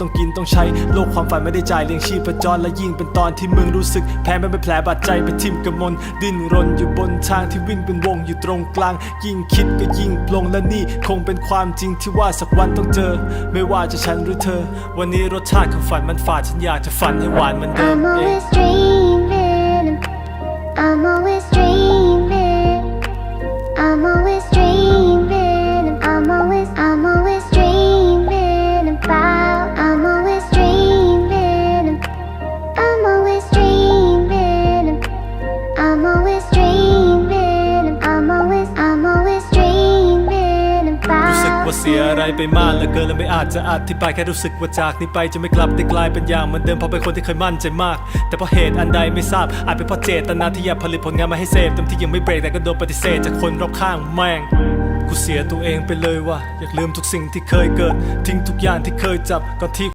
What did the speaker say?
ต้องกินต้องใช้โลกความฝันไม่ได้จ่ายเลี้ยงชีพจรและยิ่งเป็นตอนที่มึงรู้สึก แพ้ไม่เป็นแผลบาดใจไปทิ่มกระมนดิ้นรนอยู่บนทางที่วิ่งเป็นวงอยู่ตรงกลาง ยิ่งคิดก็ยิ่งปลงและนี่คงเป็นความจริงที่ว่าสักวันต้องเจอ ไม่ว่าจะฉันหรือเธอ วันนี้รสชาติของฝันมันฝาดฉันอยากจะฝันให้หวานเหมือนเดิมเอง I'm always dreaming. I'm always, I'm always dreaming รู้สึกว่าเสียอะไรไปมากเหลือเกินและไม่อาจจะอธิบายแค่รู้สึกว่าจากนี้ไปจะไม่กลับได้กลายเป็นอย่างเหมือนเดิมเพราะเป็นคนที่เคยมั่นใจมาก แต่เพราะเหตุอันใดไม่ทราบอาจเป็นเพราะเจตนาที่อยากผลิตผลงานมาให้เสพเต็มที่ยังไม่เบรกแต่ก็โดนปฏิเสธจากคนรอบข้างแม่งกูเสียตัวเองไปเลยว่ะอยากลืมทุกสิ่งที่เคยเกิด ทิ้งทุกอย่างที่เคยจับก่อนที่